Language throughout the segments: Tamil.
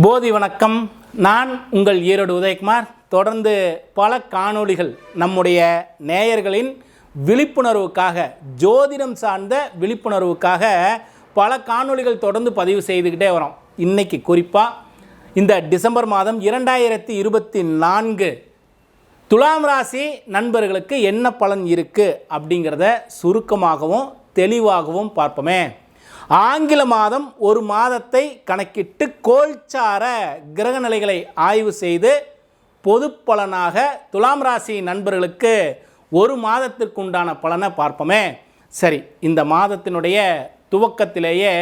போதி வணக்கம். நான் உங்கள் ஈரோடு உதயகுமார். தொடர்ந்து பல காணொளிகள் நம்முடைய நேயர்களின் விழிப்புணர்வுக்காக ஜோதிடம் சார்ந்த விழிப்புணர்வுக்காக பல காணொளிகள் தொடர்ந்து பதிவு செய்துக்கிட்டே வரோம். இன்னைக்கு குறிப்பாக இந்த டிசம்பர் மாதம் இரண்டாயிரத்தி இருபத்தி நான்கு துலாம் ராசி நண்பர்களுக்கு என்ன பலன் இருக்குது அப்படிங்கிறத சுருக்கமாகவும் தெளிவாகவும் பார்ப்போமே. ஆங்கில மாதம் ஒரு மாதத்தை கணக்கிட்டு கோல்சார கிரக நிலைகளை ஆய்வு செய்து பொது பலனாக துலாம் ராசி நண்பர்களுக்கு ஒரு மாதத்திற்கு உண்டான பலனை பார்ப்போமே. சரி இந்த மாதத்தினுடைய துவக்கத்திலேயே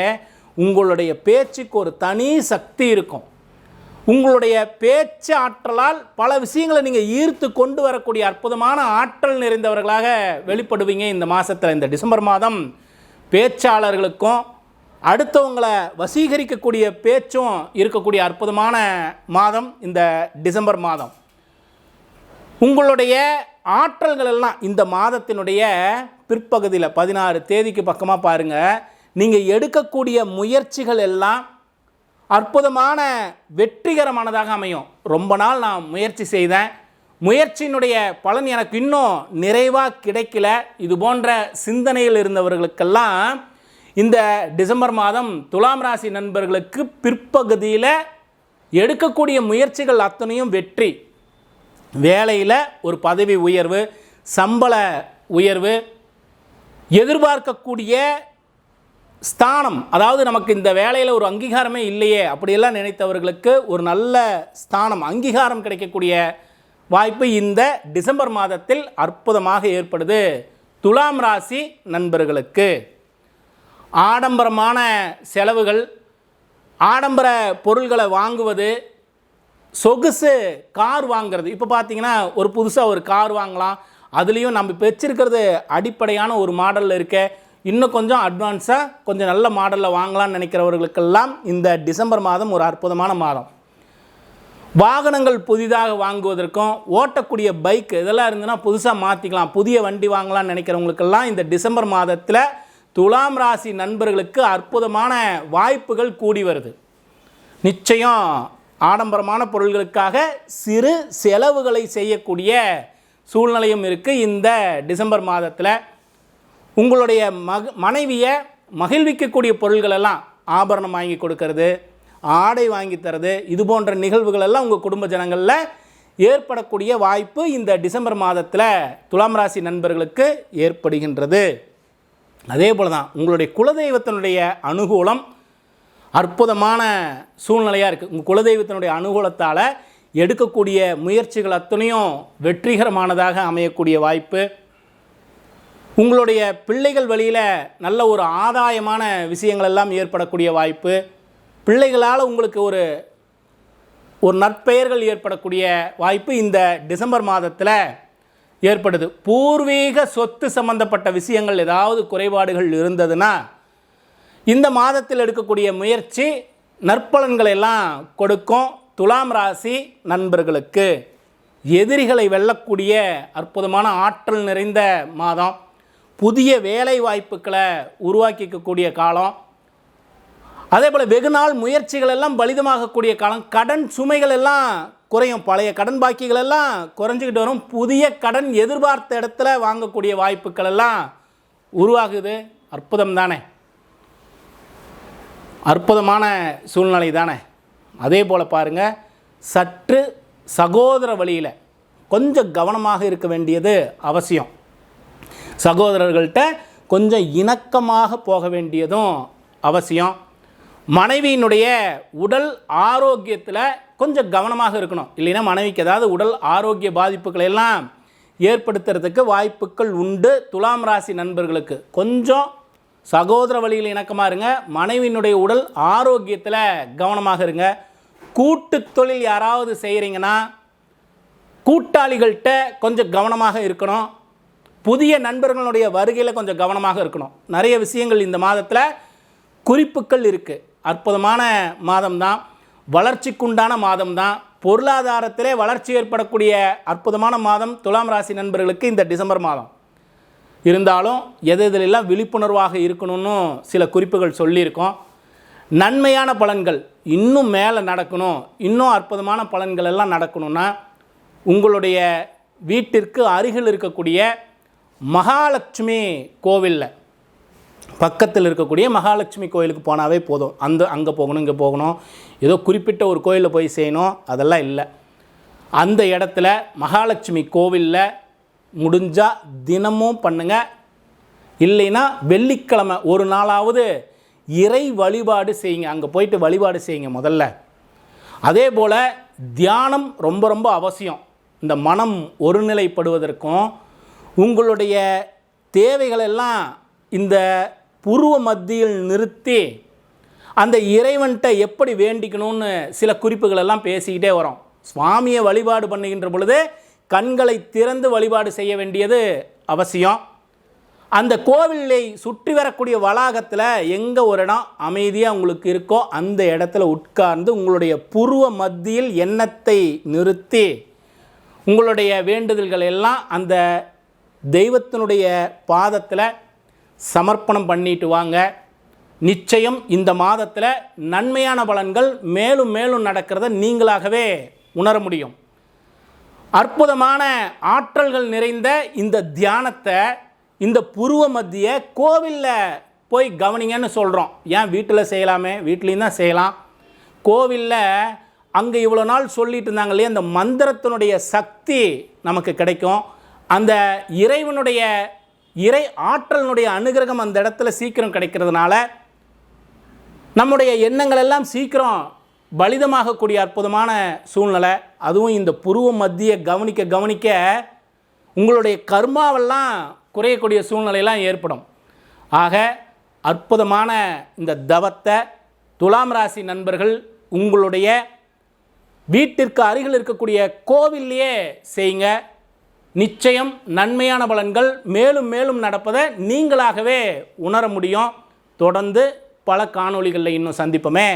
உங்களுடைய பேச்சுக்கு ஒரு தனி சக்தி இருக்கும். உங்களுடைய பேச்சு ஆற்றலால் பல விஷயங்களை நீங்கள் ஈர்த்து கொண்டு வரக்கூடிய அற்புதமான ஆற்றல் நிறைந்தவர்களாக வெளிப்படுவீங்க இந்த மாதத்தில் இந்த டிசம்பர் மாதம் பேச்சாளர்களுக்கும் அடுத்தவங்களை வசீகரிக்கக்கூடிய பேச்சும் இருக்கக்கூடிய அற்புதமான மாதம் இந்த டிசம்பர் மாதம். உங்களுடைய ஆற்றல்கள் எல்லாம் இந்த மாதத்தினுடைய பிற்பகுதியில் பதினாறு தேதிக்கு பக்கமாக பாருங்கள் நீங்கள் எடுக்கக்கூடிய முயற்சிகள் எல்லாம் அற்புதமான வெற்றிகரமானதாக அமையும். ரொம்ப நாள் நான் முயற்சி செய்தேன். முயற்சியினுடைய பலன் எனக்கு இன்னும் நிறைவாக கிடைக்கல. இது போன்ற சிந்தனையில் இருந்தவர்களுக்கெல்லாம் இந்த டிசம்பர் மாதம் துலாம் ராசி நண்பர்களுக்கு பிற்பகுதியில் எடுக்கக்கூடிய முயற்சிகள் அத்தனையும் வெற்றி. வேலையில் ஒரு பதவி உயர்வு சம்பள உயர்வு எதிர்பார்க்கக்கூடிய ஸ்தானம். அதாவது நமக்கு இந்த வேலையில் ஒரு அங்கீகாரமே இல்லையே அப்படியெல்லாம் நினைத்தவர்களுக்கு ஒரு நல்ல ஸ்தானம் அங்கீகாரம் கிடைக்கக்கூடிய வாய்ப்பு இந்த டிசம்பர் மாதத்தில் அற்புதமாக ஏற்படுது. துலாம் ராசி நண்பர்களுக்கு. ஆடம்பரமான செலவுகள் ஆடம்பர பொருள்களை வாங்குவது சொகுசு கார் வாங்குறது. இப்போ பார்த்தீங்கன்னா ஒரு புதுசாக ஒரு கார் வாங்கலாம். அதுலேயும் நம்ம இப்போ வச்சுருக்கிறது அடிப்படையான ஒரு மாடலில் இருக்க இன்னும் கொஞ்சம் அட்வான்ஸாக கொஞ்சம் நல்ல மாடலில் வாங்கலாம்னு நினைக்கிறவர்களுக்கெல்லாம் இந்த டிசம்பர் மாதம் ஒரு அற்புதமான மாதம். வாகனங்கள் புதிதாக வாங்குவதற்கும் ஓட்டக்கூடிய பைக் இதெல்லாம் இருந்ததுன்னா புதுசாக மாற்றிக்கலாம் புதிய வண்டி வாங்கலாம்னு நினைக்கிறவங்களுக்கெல்லாம் இந்த டிசம்பர் மாதத்தில் துலாம் ராசி நண்பர்களுக்கு அற்புதமான வாய்ப்புகள் கூடி வருது. நிச்சயம் ஆடம்பரமான பொருள்களுக்காக சிறு செலவுகளை செய்யக்கூடிய சூழ்நிலையும் இருக்குது இந்த டிசம்பர் மாதத்தில் உங்களுடைய மக மனைவியை மகிழ்விக்கக்கூடிய பொருள்களெல்லாம் ஆபரணம் வாங்கி கொடுக்கறது ஆடை வாங்கி தரது இது போன்ற நிகழ்வுகள் எல்லாம் உங்கள் குடும்ப ஜனங்களில் ஏற்படக்கூடிய வாய்ப்பு இந்த டிசம்பர் மாதத்தில் துலாம் ராசி நண்பர்களுக்கு ஏற்படுகின்றது. அதே போல் தான் உங்களுடைய குலதெய்வத்தினுடைய அனுகூலம் அற்புதமான சூழ்நிலையாக இருக்குது உங்கள் குலதெய்வத்தினுடைய அனுகூலத்தால் எடுக்கக்கூடிய முயற்சிகள் அத்தனையும் வெற்றிகரமானதாக அமையக்கூடிய வாய்ப்பு. உங்களுடைய பிள்ளைகள் வழியில் நல்ல ஒரு ஆதாயமான விஷயங்கள் எல்லாம் ஏற்படக்கூடிய வாய்ப்பு. பிள்ளைகளால் உங்களுக்கு ஒரு ஒரு நற்பெயர்கள் ஏற்படக்கூடிய வாய்ப்பு இந்த டிசம்பர் மாதத்தில் ஏற்படுது. பூர்வீக சொத்து சம்பந்தப்பட்ட விஷயங்கள் ஏதாவது குறைபாடுகள் இருந்ததுன்னா இந்த மாதத்தில் எடுக்கக்கூடிய முயற்சி நற்பலன்களை எல்லாம் கொடுக்கும் துலாம் ராசி நண்பர்களுக்கு. எதிரிகளை வெல்லக்கூடிய அற்புதமான ஆற்றல் நிறைந்த மாதம். புதிய வேலை வாய்ப்புகளை உருவாக்கிக்கக்கூடிய காலம். அதே போல் வெகுநாள் முயற்சிகள் எல்லாம் பலிதமாகக்கூடிய காலம். கடன் சுமைகள் எல்லாம் குறையும். பழைய கடன் பாக்கிகள் எல்லாம் குறைஞ்சிக்கிட்டு வரும். புதிய கடன் எதிர்பார்த்த இடத்துல வாங்கக்கூடிய வாய்ப்புகள் எல்லாம் உருவாகுது. அற்புதம் தானே. அற்புதமான சூழ்நிலை தானே. அதே போல் பாருங்கள் சற்று சகோதர வழியில் கொஞ்சம் கவனமாக இருக்க வேண்டியது அவசியம். சகோதரர்கள்ட்ட கொஞ்சம் இணக்கமாக போக வேண்டியதும் அவசியம். மனைவியினுடைய உடல் ஆரோக்கியத்தில் கொஞ்சம் கவனமாக இருக்கணும். இல்லைன்னா மனைவிக்கு ஏதாவது உடல் ஆரோக்கிய பாதிப்புகளை எல்லாம் ஏற்படுத்துறதுக்கு வாய்ப்புகள் உண்டு. துலாம் ராசி நண்பர்களுக்கு கொஞ்சம் சகோதர வழியில் இணக்கமாக இருங்க. மனைவியினுடைய உடல் ஆரோக்கியத்தில் கவனமாக இருங்க. கூட்டு தொழில் யாராவது செய்கிறீங்கன்னா கூட்டாளிகள்கிட்ட கொஞ்சம் கவனமாக இருக்கணும். புதிய நண்பர்களுடைய வருகையில் கொஞ்சம் கவனமாக இருக்கணும். நிறைய விஷயங்கள் இந்த மாதத்தில் குறிப்புகள் இருக்குது அற்புதமான மாதம்தான். வளர்ச்சிக்குண்டான மாதம் தான் பொருளாதாரத்திலே வளர்ச்சி ஏற்படக்கூடிய அற்புதமான மாதம் துலாம் ராசி நண்பர்களுக்கு இந்த டிசம்பர் மாதம். இருந்தாலும் எது எதிலெல்லாம் விழிப்புணர்வாக இருக்கணும்னு சில குறிப்புகள் சொல்லியிருக்கோம். நன்மையான பலன்கள் இன்னும் மேலே நடக்கணும். இன்னும் அற்புதமான பலன்கள் எல்லாம் நடக்கணும்னா உங்களுடைய வீட்டிற்கு அருகில் இருக்கக்கூடிய மகாலட்சுமி கோவிலில் பக்கத்தில் இருக்கக்கூடிய மகாலட்சுமி கோயிலுக்கு போனாவே போதும். அந்த அங்கே போகணும் இங்கே போகணும். ஏதோ குறிப்பிட்ட ஒரு கோயிலில் போய் செய்யணும். அதெல்லாம் இல்லை. அந்த இடத்துல மகாலட்சுமி கோவிலில் முடிஞ்சால் தினமும் பண்ணுங்கள் இல்லைன்னா வெள்ளிக்கிழமை ஒரு நாளாவது இறை வழிபாடு செய்யுங்க. அங்கே போயிட்டு வழிபாடு செய்யுங்க முதல்ல. அதே போல் தியானம் ரொம்ப ரொம்ப அவசியம். இந்த மனம் ஒருநிலைப்படுவதற்கும் உங்களுடைய தேவைகளெல்லாம் இந்த புருவ மத்தியில் நிறுத்தி அந்த இறைவன்கிட்ட எப்படி வேண்டிக்கணும்னு சில குறிப்புகளெல்லாம் பேசிக்கிட்டே வரோம். சுவாமியை வழிபாடு பண்ணுகின்ற பொழுது கண்களை திறந்து வழிபாடு செய்ய வேண்டியது அவசியம். அந்த கோவிலை சுற்றி வரக்கூடிய வளாகத்தில் எங்கே ஒரு இடம் அமைதியாக உங்களுக்கு இருக்கோ அந்த இடத்துல உட்கார்ந்து உங்களுடைய புருவ மத்தியில் எண்ணத்தை நிறுத்தி உங்களுடைய வேண்டுதல்கள் எல்லாம் அந்த தெய்வத்தினுடைய பாதத்தில் சமர்ப்பணம் பண்ணிட்டு வாங்க. நிச்சயம் இந்த மாதத்தில் நன்மையான பலன்கள் மேலும் மேலும் நடக்கிறத நீங்களாகவே உணர முடியும். அற்புதமான ஆற்றல்கள் நிறைந்த இந்த தியானத்தை இந்த புருவ மத்திய கோவிலில் போய் கவனிங்கன்னு சொல்கிறோம் ஏன் வீட்டில் செய்யலாமே? வீட்லேயும் தான் செய்யலாம். கோவிலில் அங்கே இவ்வளோ நாள் சொல்லிட்டு இருந்தாங்க இல்லையா? அந்த மந்திரத்தினுடைய சக்தி நமக்கு கிடைக்கும். அந்த இறைவனுடைய இறை ஆற்றலினுடைய அனுகிரகம் அந்த இடத்துல சீக்கிரம் கிடைக்கிறதுனால நம்முடைய எண்ணங்கள் எல்லாம் சீக்கிரம் பலிதமாகக்கூடிய அற்புதமான சூழ்நிலை. அதுவும் இந்த புருவ மத்திய கவனிக்க கவனிக்க உங்களுடைய கர்மாவெல்லாம் குறையக்கூடிய சூழ்நிலையெல்லாம் ஏற்படும். ஆக அற்புதமான இந்த தவத்தை துலாம் ராசி நண்பர்கள் உங்களுடைய வீட்டிற்கு அருகில் இருக்கக்கூடிய கோவில்லையே செய்யுங்க. நிச்சயம் நன்மையான பலன்கள் மேலும் மேலும் நடப்பதை நீங்களாகவே உணர முடியும். தொடர்ந்து பல காணொளிகளில் இன்னும் சந்திப்போமே.